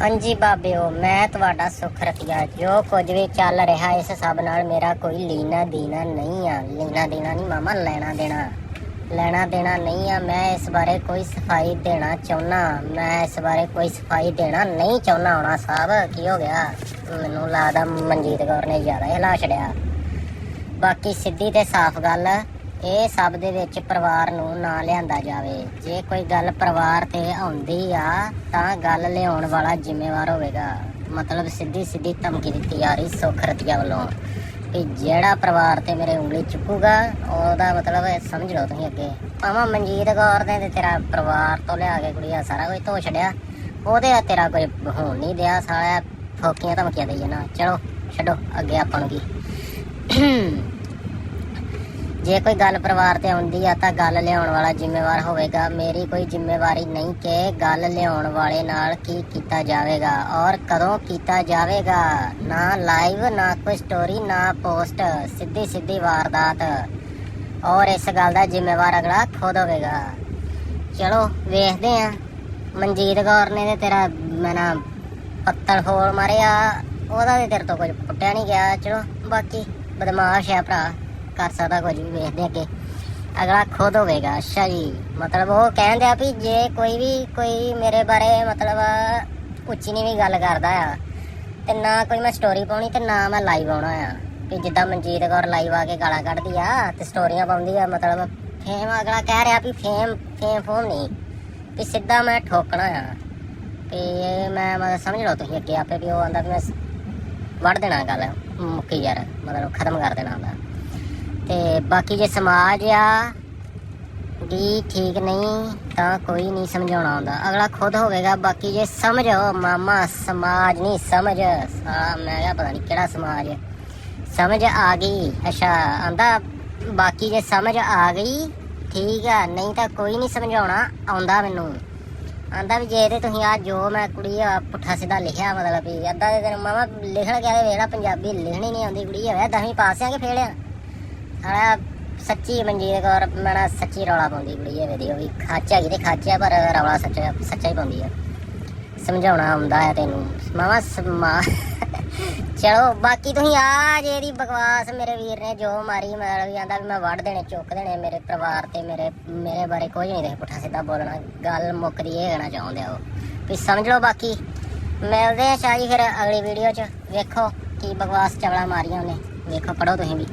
ਹਾਂਜੀ ਬਾਬਿਓ ਮੈਂ ਤੁਹਾਡਾ ਸੁਖ ਰੱਖਿਆ ਜੋ ਕੁਝ ਵੀ ਚੱਲ ਰਿਹਾ, ਇਸ ਸਭ ਨਾਲ ਮੇਰਾ ਕੋਈ ਲੀਨਾ ਦੇਣਾ ਨਹੀਂ ਆ। ਲੀਨਾ ਦੇਣਾ ਨਹੀਂ ਮਾਮਾ, ਲੈਣਾ ਦੇਣਾ। ਲੈਣਾ ਦੇਣਾ ਨਹੀਂ ਆ, ਮੈਂ ਇਸ ਬਾਰੇ ਕੋਈ ਸਫ਼ਾਈ ਦੇਣਾ ਚਾਹੁੰਨਾ। ਮੈਂ ਇਸ ਬਾਰੇ ਕੋਈ ਸਫ਼ਾਈ ਦੇਣਾ ਨਹੀਂ ਚਾਹੁੰਨਾ, ਹੋਣਾ ਸਾਹਿਬ ਕੀ ਹੋ ਗਿਆ? ਮੈਨੂੰ ਲੱਗਦਾ ਮਨਜੀਤ ਕੌਰ ਨੇ ਜ਼ਿਆਦਾ ਹਿਲਾ ਛੜਿਆ ਬਾਕੀ ਸਿੱਧੀ ਤੇ ਸਾਫ਼ ਗੱਲ ਇਹ ਸਭ ਦੇ ਵਿੱਚ ਪਰਿਵਾਰ ਨੂੰ ਨਾ ਲਿਆਂਦਾ ਜਾਵੇ। ਜੇ ਕੋਈ ਗੱਲ ਪਰਿਵਾਰ ਤੇ ਆਉਂਦੀ ਆ, ਤਾਂ ਗੱਲ ਲਿਆਉਣ ਵਾਲਾ ਜ਼ਿੰਮੇਵਾਰ ਹੋਵੇਗਾ। ਮਤਲਬ ਸਿੱਧੀ ਸਿੱਧੀ ਧਮਕੀ ਦਿੱਤੀ ਆ ਰਹੀ ਸੁੱਖ ਰਤੀਆ ਵੱਲੋਂ। ਕਿ ਜਿਹੜਾ ਪਰਿਵਾਰ ਤੇ ਮੇਰੇ ਉਂਗਲੀ ਚੁੱਕੂਗਾ, ਉਹਦਾ ਮਤਲਬ ਸਮਝ ਲਓ ਤੁਸੀਂ ਅੱਗੇ। ਭਾਵੇਂ ਮਨਜੀਤ ਕੌਰ ਨੇ ਤੇ ਤੇਰਾ ਪਰਿਵਾਰ ਤੋਂ ਲਿਆ ਕੇ ਕੁੜੀਆ ਸਾਰਾ ਕੁਝ ਧੋ ਛੜਿਆ ਉਹਦੇ ਆ ਤੇਰਾ ਕੋਈ ਹੋਣ ਨਹੀਂ ਦਿਆ ਸਾਲਾ ਫੋਕੀਆਂ ਧਮਕੀਆਂ ਦੇਈ ਜਾਣਾ ਚਲੋ, ਛੱਡੋ, ਅੱਗੇ ਆਪਾਂ ਨੂੰ ਕੀ। ਜੇ ਕੋਈ ਗੱਲ ਪਰਿਵਾਰ ਤੇ ਆਉਂਦੀ ਆ ਤਾਂ ਗੱਲ ਲਿਆਉਣ ਵਾਲਾ ਜ਼ਿੰਮੇਵਾਰ ਹੋਵੇਗਾ। ਮੇਰੀ ਕੋਈ ਜ਼ਿੰਮੇਵਾਰੀ ਨਹੀਂ ਕਿ ਗੱਲ ਲਿਆਉਣ ਵਾਲੇ ਨਾਲ ਕੀ ਕੀਤਾ ਜਾਵੇਗਾ ਔਰ ਕਦੋਂ ਕੀਤਾ ਜਾਵੇਗਾ। ਨਾ ਲਾਈਵ, ਨਾ ਕੋਈ ਸਟੋਰੀ, ਨਾ ਪੋਸਟ ਸਿੱਧੀ ਸਿੱਧੀ ਵਾਰਦਾਤ। ਔਰ ਇਸ ਗੱਲ ਦਾ ਜ਼ਿੰਮੇਵਾਰ ਅਗਲਾ ਖੁਦ ਹੋਵੇਗਾ। ਚਲੋ, ਵੇਖਦੇ ਆ। ਮਨਜੀਤ ਕੌਰ ਨੇ ਤੇ ਤੇਰਾ ਮੈਨਾ ਪੱਤਲ ਫੋੜ ਮਾਰਿਆ। ਉਹਦਾ ਵੀ ਤੇਰੇ ਤੋਂ ਕੁਝ ਪੁੱਟਿਆ ਨਹੀਂ ਗਿਆ। ਚਲੋ, ਬਾਕੀ ਬਦਮਾਸ਼ ਆ ਭਰਾ। ਕਰ ਸਕਦਾ ਕੁਝ ਵੀ ਵੇਖਦੇ ਅੱਗੇ। ਅਗਲਾ ਖੁਦ ਹੋਵੇਗਾ। ਅੱਛਾ ਜੀ। ਮਤਲਬ ਉਹ ਕਹਿੰਦੇ ਆ ਵੀ ਜੇ ਕੋਈ ਵੀ, ਕੋਈ ਮੇਰੇ ਬਾਰੇ ਮਤਲਬ ਉੱਚੀ ਨੀਵੀਂ ਗੱਲ ਕਰਦਾ ਆ, ਤੇ ਨਾ ਕੋਈ ਮੈਂ ਸਟੋਰੀ ਪਾਉਣੀ ਤੇ ਨਾ ਮੈਂ ਲਾਈਵ ਆਉਣਾ ਆ। ਵੀ ਜਿੱਦਾਂ ਮਨਜੀਤ ਕੌਰ ਲਾਈਵ ਆ ਕੇ ਗਾਲਾਂ ਕੱਢਦੀ ਆ ਤੇ ਸਟੋਰੀਆਂ ਪਾਉਂਦੀ ਆ, ਮਤਲਬ ਫੇਮ ਅਗਲਾ ਕਹਿ ਰਿਹਾ ਵੀ ਫੇਮ ਫੇਮ ਫੋਮ ਨਹੀਂ। ਵੀ ਸਿੱਧਾ ਮੈਂ ਠੋਕਣਾ ਆ। ਤੇ ਇਹ ਮੈਂ ਮਤਲਬ ਸਮਝ ਲਓ ਤੁਸੀਂ ਅੱਗੇ ਆਪੇ ਵੀ ਉਹ ਆਂਦਾ ਵੀ ਮੈਂ ਸ- ਵੱਢ ਦੇਣਾ ਗੱਲ, ਮੁੱਕੀ ਯਾਰ। ਮਤਲਬ ਖਤਮ ਕਰ ਦੇਣਾ ਹੁੰਦਾ। ਤੇ ਬਾਕੀ ਜੇ ਸਮਾਜ ਆ ਵੀ ਠੀਕ ਨਹੀਂ, ਤਾਂ ਕੋਈ ਨਹੀਂ ਸਮਝਾਉਣਾ ਆਉਂਦਾ ਅਗਲਾ ਖੁਦ ਹੋਵੇਗਾ, ਬਾਕੀ ਜੇ ਸਮਝੋ ਮਾਮਾ ਸਮਾਜ ਨਹੀਂ ਸਮਝ। ਸਾਲਾ ਮੈਂ ਕਿਹਾ ਪਤਾ ਨਹੀਂ ਕਿਹੜਾ ਸਮਾਜ। ਸਮਝ ਆ ਗਈ। ਅੱਛਾ, ਆਂਦਾ ਬਾਕੀ ਜੇ ਸਮਝ ਆ ਗਈ, ਠੀਕ ਆ, ਨਹੀਂ ਤਾਂ ਕੋਈ ਨਹੀਂ ਸਮਝਾਉਣਾ, ਆਉਂਦਾ ਮੈਨੂੰ। ਆਂਦਾ ਵੀ ਜੇ ਤੇ ਤੁਸੀਂ ਆ ਜੋ, ਮੈਂ ਕੁੜੀ ਆ, ਪੁੱਠਾ ਸਿੱਧਾ ਲਿਖਿਆ ਮਤਲਬ ਵੀ। ਅੱਧਾ ਦੇ ਦਿਨ ਮਾਮਾ ਲਿਖਣ ਗਿਆ ਤੇ ਵੇੜਾ ਪੰਜਾਬੀ ਲਿਖਣੀ ਨਹੀਂ ਆਉਂਦੀ ਕੁੜੀ ਹੋਇਆ ਦਸਵੀਂ ਪਾਸ ਆ ਕੇ ਫੇਲ ਆ ਸੱਚੀ ਮਨਜੀਤ ਕੌਰ ਮੈਨਾਂ ਸੱਚੀ ਰੌਲਾ ਪਾਉਂਦੀ ਕੁੜੀ ਹੈ ਵੀਡੀਓ ਵੀ ਖਾਚਾ ਕੀ ਤੇ ਖਾਚਾ ਪਰ ਰੌਲਾ ਸੱਚਾ ਸੱਚਾ ਹੀ ਪਾਉਂਦੀ ਆ ਸਮਝਾਉਣਾ ਆਉਂਦਾ ਹੈ ਤੈਨੂੰ। ਮਾਮਾ ਸਮਾ ਚਲੋ, ਬਾਕੀ ਤੁਸੀਂ ਆ ਜੇ ਬਕਵਾਸ ਮੇਰੇ ਵੀਰ ਨੇ ਜੋ ਮਾਰੀ, ਮਤਲਬ ਵੀ ਆਂਦਾ ਵੀ ਮੈਂ ਵੱਢ ਦੇਣੇ, ਚੁੱਕ ਦੇਣੇ ਮੇਰੇ ਪਰਿਵਾਰ ਤੇ, ਮੇਰੇ ਮੇਰੇ ਬਾਰੇ ਕੁਝ ਨਹੀਂ ਦੇ ਪੁੱਠਾ ਸਿੱਧਾ ਬੋਲਣਾ, ਗੱਲ ਮੁੱਕਦੀ ਇਹ ਕਹਿਣਾ ਚਾਹੁੰਦੇ ਆ ਉਹ। ਵੀ ਸਮਝ ਲਓ ਬਾਕੀ, ਮਿਲਦੇ ਆ ਸ਼ਾਹ ਜੀ ਫਿਰ ਅਗਲੀ ਵੀਡੀਓ 'ਚ। ਵੇਖੋ ਕੀ ਬਕਵਾਸ ਚਵਲਾ ਮਾਰੀਆਂ ਉਹਨੇ। ਵੇਖੋ ਪੜੋ ਤੁਸੀਂ ਵੀ।